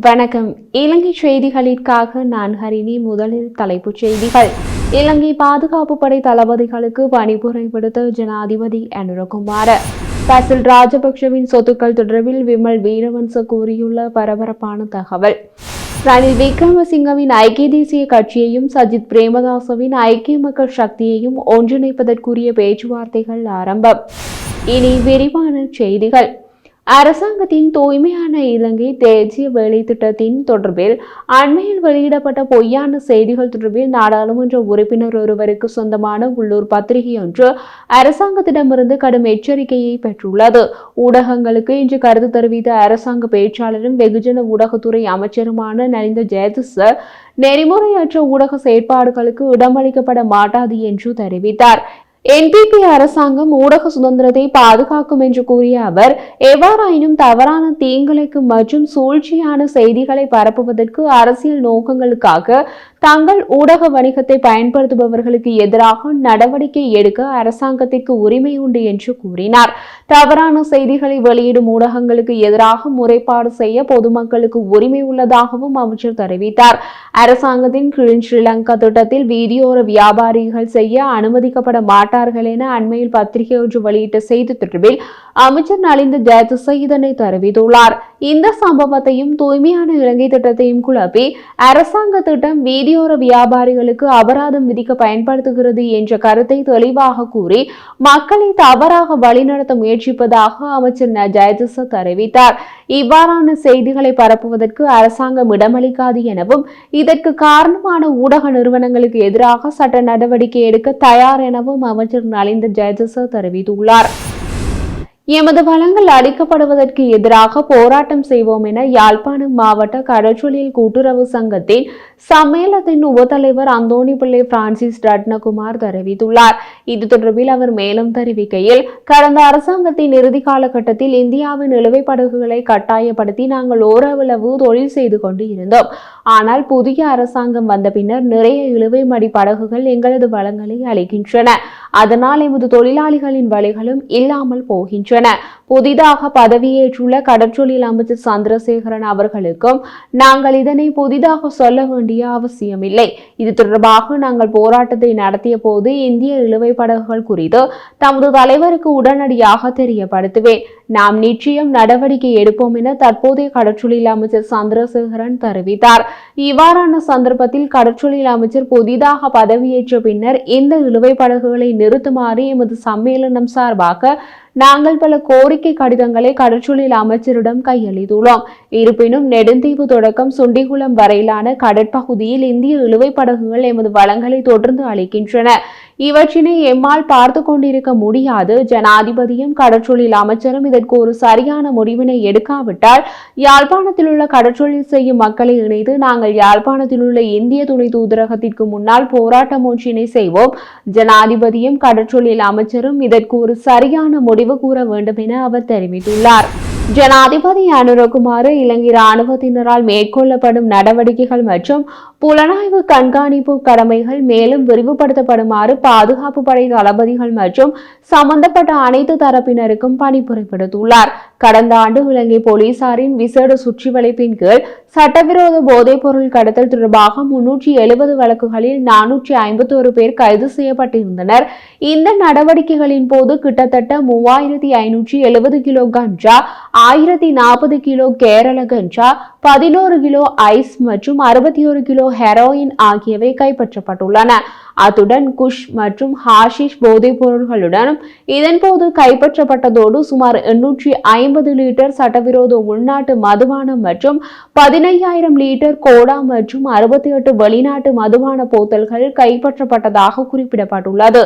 வணக்கம். இலங்கை செய்திகளிற்காக நான் ஹரிணி முதலில் தலைப்புச் செய்திகள். இலங்கை பாதுகாப்பு படை தளபதிகளுக்கு பணிபுரை விடுத்த ஜனாதிபதி அனுரகுமார. பசில் ராஜபக்ஷவின் சொத்துக்கள் தொடர்பில் விமல் வீரவன்ச கூறியுள்ள பரபரப்பான தகவல். ரணில் விக்ரமசிங்கவின் ஐக்கிய தேசிய கட்சியையும் சஜித் பிரேமதாசவின் ஐக்கிய மக்கள் சக்தியையும் ஒன்றிணைப்பதற்குரிய பேச்சுவார்த்தைகள் ஆரம்பம். இனி விரிவான செய்திகள். அரசாங்கத்தின் தூய்மையான இலங்கை தேசிய வேலை திட்டத்தின் தொடர்பில் அண்மையில் வெளியிடப்பட்ட பொய்யான செய்திகள் தொடர்பில் நாடாளுமன்ற உறுப்பினர் ஒருவருக்கு சொந்தமான உள்ளூர் பத்திரிகை ஒன்று அரசாங்கத்திடமிருந்து கடும் எச்சரிக்கையை பெற்றுள்ளது. ஊடகங்களுக்கு இன்று கருத்து தெரிவித்த அரசாங்க பேச்சாளரும் வெகுஜன ஊடகத்துறை அமைச்சருமான நலிந்த ஜெயதிச நெறிமுறையற்ற ஊடக செயற்பாடுகளுக்கு இடமளிக்கப்பட மாட்டாது என்று தெரிவித்தார். என்பிபி அரசாங்கம் ஊடக சுதந்திரத்தை பாதுகாக்கும் என்று கூறிய அவர் எவ்வாறாயினும் தவறான தீங்கிழைக்கும் மற்றும் சூழ்ச்சியான செய்திகளை பரப்புவதற்கு அரசியல் நோக்கங்களுக்காக தங்கள் ஊடக வணிகத்தை பயன்படுத்துபவர்களுக்கு எதிராக நடவடிக்கை எடுக்க அரசாங்கத்திற்கு உரிமை உண்டு என்று கூறினார். தவறான செய்திகளை வெளியிடும் ஊடகங்களுக்கு எதிராக முறைப்பாடு செய்ய பொதுமக்களுக்கு உரிமை உள்ளதாகவும் அமைச்சர் தெரிவித்தார். அரசாங்கத்தின் கீழ் ஸ்ரீலங்கா திட்டத்தில் வீதியோர வியாபாரிகள் செய்ய அனுமதிக்கப்பட மாட்டார்கள் என அண்மையில் பத்திரிகை ஒன்று வெளியிட்ட செய்தி தொடர்பில் அமைச்சர் நலிந்த ஜெயதிசை இதனை தெரிவித்துள்ளார். இந்த சம்பவத்தையும் தூய்மையான இலங்கை திட்டத்தையும் குழப்பி அரசாங்க திட்டம் வீதியோர வியாபாரிகளுக்கு அபராதம் விதிக்க பயன்படுத்துகிறது என்ற கருத்தை தெளிவாக கூறி மக்களை தவறாக வழிநடத்த முயற்சிப்பதாக அமைச்சர் ந. ஜெயதிச தெரிவித்தார். இவ்வாறான செய்திகளை பரப்புவதற்கு அரசாங்கம் இடமளிக்காது எனவும் இதற்கு காரணமான ஊடக நிறுவனங்களுக்கு எதிராக சட்ட நடவடிக்கை எடுக்க தயார் எனவும் அமைச்சர் நலிந்த ஜெயதிச தெரிவித்துள்ளார். எமது வளங்கள் அளிக்கப்படுவதற்கு எதிராக போராட்டம் செய்வோம் என யாழ்ப்பாணம் மாவட்ட கடற்றொழில் கூட்டுறவு சங்கத்தின் சம்மேளத்தின் உபத்தலைவர் அந்தோணி பிள்ளை பிரான்சிஸ் ரட்னகுமார் தெரிவித்துள்ளார். இது தொடர்பில் அவர் மேலும் தெரிவிக்கையில் கடந்த அரசாங்கத்தின் இறுதி காலகட்டத்தில் இந்தியாவின் நிலுவை படகுகளை கட்டாயப்படுத்தி நாங்கள் ஓரளவு தொழில் செய்து கொண்டு இருந்தோம். ஆனால் புதிய அரசாங்கம் வந்த பின்னர் நிறைய இழுவை மடி படகுகள் எங்களது வளங்களை அளிக்கின்றன அதனால் எமது தொழிலாளிகளின் வழிகளும் இல்லாமல் போகின்றன. வருகின்றன புதிதாக பதவியேற்றுள்ள கடற்றொழில் அமைச்சர் சந்திரசேகரன் அவர்களுக்கும் நாங்கள் இதனை புதிதாக சொல்ல வேண்டிய அவசியமில்லை. இது தொடர்பாக நாங்கள் போராட்டத்தை நடத்திய போது இந்திய இழுவை படகுகள் குறித்து தமது தலைவருக்கு உடனடியாக தெரியப்படுத்துவேன். நாம் நிச்சயம் நடவடிக்கை எடுப்போம் என தற்போதைய கடற்றொழில் அமைச்சர் சந்திரசேகரன் தெரிவித்தார். இவ்வாறான சந்தர்ப்பத்தில் கடற்றொழில் அமைச்சர் புதிதாக பதவியேற்ற பின்னர் இந்த இழுவை படகுகளை நிறுத்துமாறு எமது சம்மேளனம் சார்பாக நாங்கள் பல கோரிக்கை கடிதங்களை கடற்றொழில் அமைச்சரிடம் கையளித்துள்ளோம். இருப்பினும் நெடுந்தீவு தொடக்கம் சுண்டிகுளம் வரையிலான கடற்பகுதியில் இந்திய இழுவை படகுகள் எமது வளங்களை தொடர்ந்து அளிக்கின்றன இவற்றினை எம்மால் பார்த்து கொண்டிருக்க முடியாது. ஜனாதிபதியும் கடற்றொழில் அமைச்சரும் இதற்கு ஒரு சரியான முடிவினை எடுக்காவிட்டால் யாழ்ப்பாணத்தில் உள்ள கடற்றொழில் செய்யும் மக்களை இணைத்து நாங்கள் யாழ்ப்பாணத்தில் உள்ள இந்திய துணை தூதரகத்திற்கு முன்னால் போராட்டம் ஒன்றினை செய்வோம். ஜனாதிபதியும் கடற்றொழில் அமைச்சரும் இதற்கு ஒரு சரியான முடிவு கூற வேண்டும் என அவர் தெரிவித்துள்ளார். ஜனாதிபதி அனுரகுமாறு இலங்கை ராணுவத்தினரால் மேற்கொள்ளப்படும் நடவடிக்கைகள் மற்றும் புலனாய்வு கண்காணிப்பு கடமைகள் மேலும் விரிவுபடுத்தப்படுமாறு பாதுகாப்பு படை தளபதிகள் மற்றும் சம்பந்தப்பட்ட அனைத்து தரப்பினருக்கும் பணிப்புரை விடுத்துள்ளார். கடந்த ஆண்டு இலங்கை போலீசாரின் விசேட சுற்றிவளைப்பின் கீழ் சட்டவிரோத போதைப் பொருள் கடத்தல் தொடர்பாக முன்னூற்றி எழுபது வழக்குகளில் நானூற்றி ஐம்பத்தோரு பேர் கைது செய்யப்பட்டிருந்தனர். இந்த நடவடிக்கைகளின் போது கிட்டத்தட்ட மூவாயிரத்தி ஐநூற்றி எழுபது கிலோ கஞ்சா ஆயிரத்தி நாற்பது கிலோ கேரள கஞ்சா பதினோரு கிலோ ஐஸ் மற்றும் அறுபத்தி ஒரு கிலோ ஹெரோயின் ஆகியவை கைப்பற்றப்பட்டுள்ளன. அத்துடன் குஷ் மற்றும் ஹாஷிஷ் போதைப் பொருள்களுடனும் இதன்போது கைப்பற்றப்பட்டதோடு சுமார் எண்ணூற்றி ஐம்பது லிட்டர் சட்டவிரோத உள்நாட்டு மதுபானம் மற்றும் பதினையாயிரம் லிட்டர் கோடா மற்றும் அறுபத்தி எட்டு வெளிநாட்டு மதுபான போத்தல்கள் கைப்பற்றப்பட்டதாக குறிப்பிடப்பட்டுள்ளது.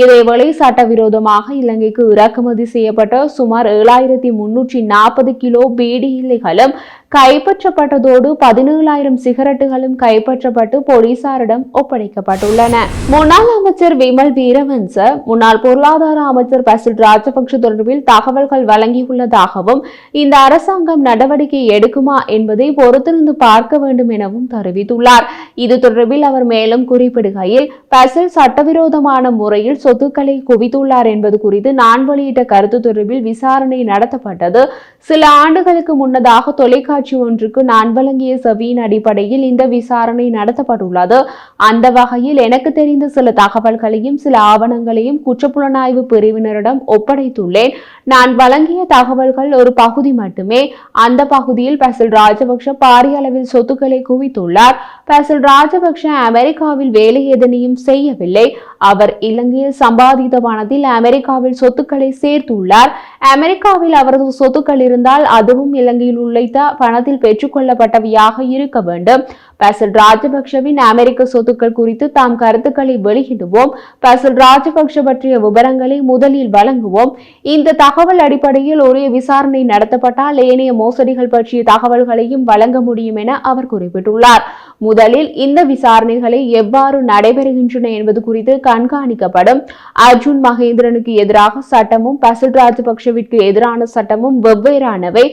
இதேவேளை சட்டவிரோதமாக இலங்கைக்கு இறக்குமதி செய்யப்பட்ட சுமார் ஏழாயிரத்தி முன்னூற்றி நாற்பது கிலோ பீடி இலைகளும் கைப்பற்றப்பட்டதோடு பதினேழாயிரம் சிகரெட்டுகளும் கைப்பற்றப்பட்டு போலீசாரிடம் ஒப்படைக்கப்பட்டுள்ளன. முன்னாள் அமைச்சர் விமல் வீரவன்ச முன்னாள் பொருளாதார அமைச்சர் பசில் ராஜபக்ஷ தொடர்பில் தகவல்கள் வழங்கியுள்ளதாகவும் இந்த அரசாங்கம் நடவடிக்கை எடுக்குமா என்பதை பொறுத்திருந்து பார்க்க வேண்டும் எனவும் தெரிவித்துள்ளார். இது தொடர்பில் அவர் மேலும் குறிப்பிடுகையில் பசில் சட்டவிரோதமான முறையில் சொத்துக்களை குவித்துள்ளார் என்பது குறித்து நான் வெளியிட்ட கருத்து தொடர்பில் விசாரணை நடத்தப்பட்டது. சில ஆண்டுகளுக்கு முன்னதாக தொலைக்காட்சி தொலைக்காட்சி ஒன்றுக்கு நான் வழங்கிய செவியின் அடிப்படையில் இந்த விசாரணை நடத்தப்பட்டுள்ளது. அந்த வகையில் எனக்கு தெரிந்த சில தகவல்களையும் சில ஆவணங்களையும் குற்றப்புலனாய்வு பிரிவினரிடம் ஒப்படைத்துள்ளேன். நான் வழங்கிய தகவல்கள் ஒரு பகுதி மட்டுமே. அந்த பகுதியில் பசில் ராஜபக்ஷ பாரிய அளவில் சொத்துக்களை குவித்துள்ளார். பசில் ராஜபக்ஷ அமெரிக்காவில் வேலை எதனையும் செய்யவில்லை. அவர் இலங்கையில் சம்பாதித்த பணத்தில் அமெரிக்காவில் சொத்துக்களை சேர்த்துள்ளார். அமெரிக்காவில் அவரது சொத்துக்கள் இருந்தால் அதுவும் இலங்கையில் உழைத்த பணத்தில் பெற்றுக்கொள்ளப்பட்டவையாக இருக்க வேண்டும். பசல் ராஜபக்ஷவின் அமெரிக்க சொத்துக்கள் குறித்து தாம் கருத்துக்களை வெளியிடுவோம். பசல் ராஜபக்ஷ பற்றிய விவரங்களை முதலில் வழங்குவோம். இந்த தகவல் அடிப்படையில் ஒரே விசாரணை நடத்தப்பட்டால் ஏனைய மோசடிகள் பற்றிய தகவல்களையும் வழங்க முடியும் என அவர் குறிப்பிட்டுள்ளார். முதலில் இந்த விசாரணைகளை எவ்வாறு நடைபெறுகின்றன என்பது குறித்து கண்காணிக்கப்படும். அர்ஜுன் மகேந்திரனுக்கு எதிராக சட்டமும் பசில் ராஜபக்ஷவிற்கு எதிரான சட்டமும் வெவ்வேறானவை.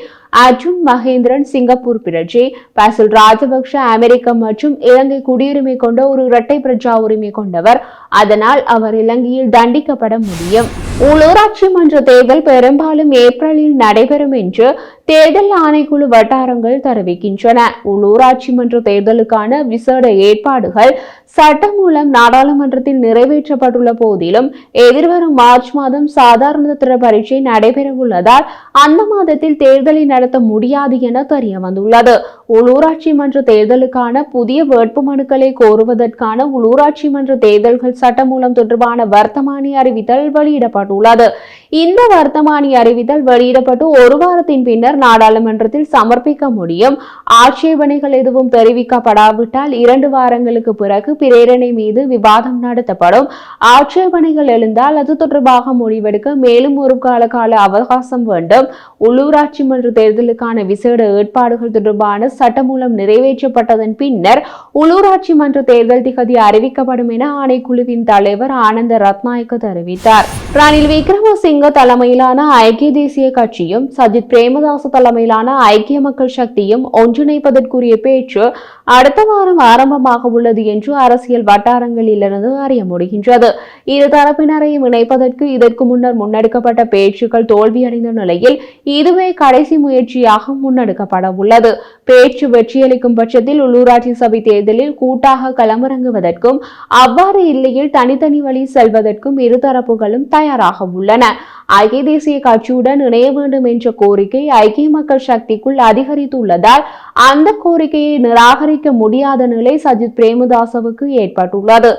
அர்ஜுன் மகேந்திரன் சிங்கப்பூர் பிரஜை பசில் ராஜபக்ஷ அமெரிக்கா மற்றும் இலங்கை குடியுரிமை கொண்ட ஒரு இரட்டை பிரஜா உரிமை கொண்டவர். அதனால் அவர் இலங்கையில் தண்டிக்கப்பட முடியும். உள்ளூராட்சி மன்ற தேர்தல் பெரும்பாலும் ஏப்ரலில் நடைபெறும் என்று தேர்தல் ஆணைக்குழு வட்டாரங்கள் தெரிவிக்கின்றன. உள்ளூராட்சி மன்ற தேர்தலுக்கான விசேட ஏற்பாடுகள் சட்டம் மூலம் நாடாளுமன்றத்தில் நிறைவேற்றப்பட்டுள்ள போதிலும் எதிர்வரும் மார்ச் மாதம் சாதாரண தர பரீட்சை நடைபெறவுள்ளதால் அந்த மாதத்தில் தேர்தலை நடத்த முடியாது என தெரிய வந்துள்ளது உள்ளூராட்சி மன்ற தேர்தலுக்கான புதிய வேட்புமனுக்களை கோருவதற்கான உள்ளூராட்சி மன்ற தேர்தல்கள் சட்டமூலம் தொடர்பான வர்த்தமானி அறிவித்தல் வெளியிடப்பட்டுள்ளது. இந்த வர்த்தமானி அறிவித்தல் வெளியிடப்பட்டு ஒரு வாரத்தின் பின்னர் நாடாளுமன்றத்தில் சமர்ப்பிக்க முடியும். ஆட்சேபனைகள் எதுவும் தெரிவிக்கப்படாவிட்டால் இரண்டு வாரங்களுக்கு பிறகு பிரேரணை மீது விவாதம் நடத்தப்படும். ஆட்சேபனைகள் எழுந்தால் அது தொடர்பாக முடிவெடுக்க மேலும் ஒரு கால கால அவகாசம் வேண்டும். உள்ளூராட்சி மன்ற தேர்தலுக்கான விசேட ஏற்பாடுகள் தொடர்பான சட்டமூலம் நிறைவேற்றப்பட்டதன் பின்னர் உள்ளூராட்சி மன்ற தேர்தல் திகதி அறிவிக்கப்படும் என ஆணைக்குழுவின் தலைவர் ஆனந்த ரத்நாயக்க தெரிவித்தார். ரணில் விக்ரமசிங்க தலைமையிலான ஐக்கிய தேசிய கட்சியும் சஜித் பிரேமதாச தலைமையிலான ஐக்கிய மக்கள் சக்தியும் ஒன்றிணைப்பதற்குரிய பேச்சு அடுத்த வாரம் ஆரம்பமாக உள்ளது என்று அரசியல் வட்டாரங்களிலிருந்து அறிய முடிகின்றது. இரு தரப்பினரையும் இணைப்பதற்கு இதற்கு முன்னர் முன்னெடுக்கப்பட்ட பேச்சுக்கள் தோல்வியடைந்த நிலையில் இதுவே கடைசி முயற்சியாக முன்னெடுக்கப்பட உள்ளது. பேச்சு வெற்றியளிக்கும் பட்சத்தில் உள்ளூராட்சி சபை தேர்தலில் கூட்டாக களமிறங்குவதற்கும் அவ்வாறு இல்லையில் தனித்தனி வழி செல்வதற்கும் இருதரப்புகளும் தயாராக உள்ளன. ஐக்கிய தேசிய கட்சியுடன் இணைய வேண்டும் என்ற கோரிக்கை ஐக்கிய மக்கள் சக்திக்குள் அதிகரித்துள்ளதால் அந்த கோரிக்கையை நிராகரிக்க முடியாத நிலை சஜித் பிரேமதாசவுக்கு ஏற்பட்டுள்ளது.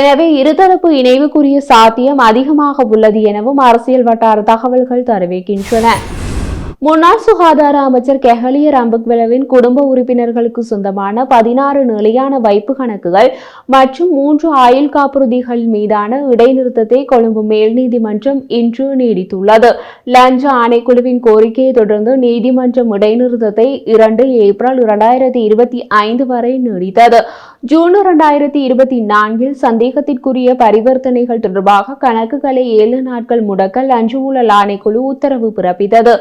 எனவே இருதரப்பு இணைவுக்குரிய சாத்தியம் அதிகமாக உள்ளது எனவும் அரசியல் வட்டார தகவல்கள் தெரிவிக்கின்றன. முன்னாள் சுகாதார அமைச்சர் கெஹலிய ராம்பக்வெலவின் குடும்ப உறுப்பினர்களுக்கு சொந்தமான பதினாறு நிலையான வைப்பு கணக்குகள் மற்றும் மூன்று ஆயுள் காப்புறுதிகள் மீதான இடைநிறுத்தத்தை கொழும்பு மேல் நீதிமன்றம் இன்று நீடித்துள்ளது. லஞ்ச ஆணைக்குழுவின் கோரிக்கையை தொடர்ந்து நீதிமன்றம் இடைநிறுத்தத்தை இரண்டு ஏப்ரல் இரண்டாயிரத்தி இருபத்தி ஐந்து வரை நீடித்தது. ஜூன் இரண்டாயிரத்தி இருபத்தி நான்கில் சந்தேகத்திற்குரிய பரிவர்த்தனைகள் தொடர்பாக கணக்குகளை ஏழு நாட்கள் முடக்க லஞ்ச ஊழல் ஆணைக்குழு உத்தரவு பிறப்பித்தது.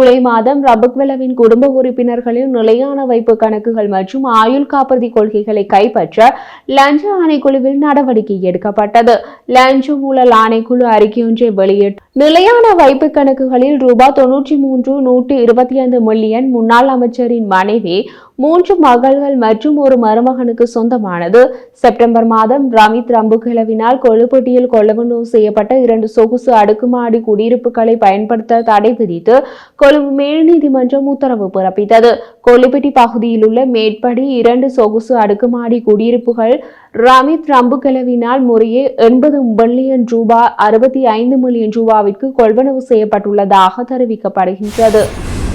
ஜூலை மாதம் ரபக்வெலவின் குடும்ப உறுப்பினர்களின் நிலையான வைப்பு கணக்குகள் மற்றும் ஆயுள் காப்புறுதி கொள்கைகளை கைப்பற்ற லஞ்ச ஆணைக்குழுவில் நடவடிக்கை எடுக்கப்பட்டது. லஞ்ச ஊழல் ஆணைக்குழு அறிக்கையொன்றை வெளியிட்டு நிலையான வைப்பு கணக்குகளில் ரூபாய் தொன்னூற்றி மூன்று நூற்றி இருபத்தி ஐந்து மில்லியன் முன்னாள் அமைச்சரின் மனைவி மூன்று மகள்கள் மற்றும் ஒரு மருமகனுக்கு சொந்தமானது. செப்டம்பர் மாதம் ரமித் ரம்புகிழவினால் கொழுப்பட்டியில் கொள்ளவனூர் செய்யப்பட்ட இரண்டு சொகுசு அடுக்குமாடி குடியிருப்புகளை பயன்படுத்த தடை விதித்து கொழும்பு மேல் நீதிமன்றம் உத்தரவு பிறப்பித்தது. கொல்லுப்பட்டி பகுதியில் உள்ள மேற்படி இரண்டு சொகுசு அடுக்குமாடி குடியிருப்புகள் ரமித் ரம்புகிழவினால் முறையே எண்பது மில்லியன் ரூபாய் அறுபத்தி ஐந்து மில்லியன் ரூபாவிற்கு கொள்வனவு செய்யப்பட்டுள்ளதாக தெரிவிக்கப்படுகின்றது.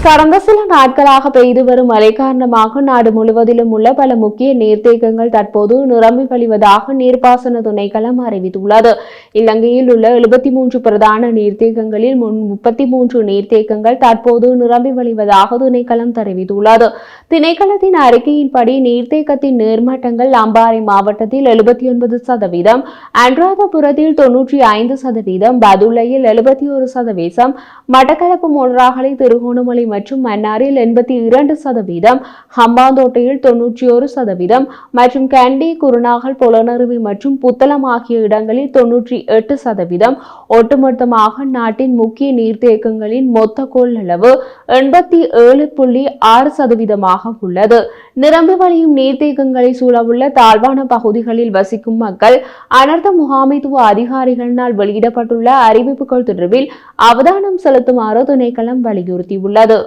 கடந்த சில நாட்களாக பெய்து வரும் மழை காரணமாக நாடு முழுவதிலும் உள்ள பல முக்கிய நீர்த்தேக்கங்கள் தற்போது நிரம்பி வழிவதாக நீர்ப்பாசன துணைக்களம் அறிவித்துள்ளது. இலங்கையில் உள்ள எழுபத்தி மூன்று பிரதான நீர்த்தேக்கங்களில் முப்பத்தி மூன்று நீர்த்தேக்கங்கள் தற்போது நிரம்பி வழிவதாக துணைக்களம் தெரிவித்துள்ளது. திணைக்களத்தின் அறிக்கையின்படி நீர்த்தேக்கத்தின் நீர்மட்டங்கள் அம்பாறை மாவட்டத்தில் எழுபத்தி ஒன்பது சதவீதம் அனுராதபுரத்தில் தொன்னூற்றி ஐந்து சதவீதம் பதுளையில் எழுபத்தி ஒரு சதவீதம் மட்டக்களப்பு மொன்றாகலை திருகோணமலை மற்றும் மன்னாரில் எண்பத்தி இரண்டு சதவீதம் ஹம்பாந்தோட்டையில் தொன்னூற்றி ஒரு சதவீதம் மற்றும் கண்டி குருநாகல் புலனருவி மற்றும் புத்தளம் ஆகிய இடங்களில் தொன்னூற்றி எட்டு சதவீதம். ஒட்டுமொத்தமாக நாட்டின் முக்கிய நீர்த்தேக்கங்களின் மொத்த கொள்ளளவு எண்பத்தி ஏழு புள்ளி ஆறு சதவீதமாக உள்ளது. நிரம்பி வழியும் நீர்த்தேக்கங்களை சூழவுள்ள தாழ்வான பகுதிகளில் வசிக்கும் மக்கள் அனர்த்த முகாமைத்துவ அதிகாரிகளினால் வெளியிடப்பட்டுள்ள அறிவிப்புகள் தொடர்பில் அவதானம் செலுத்துமாறு திணைக்களம் வலியுறுத்தியுள்ளது.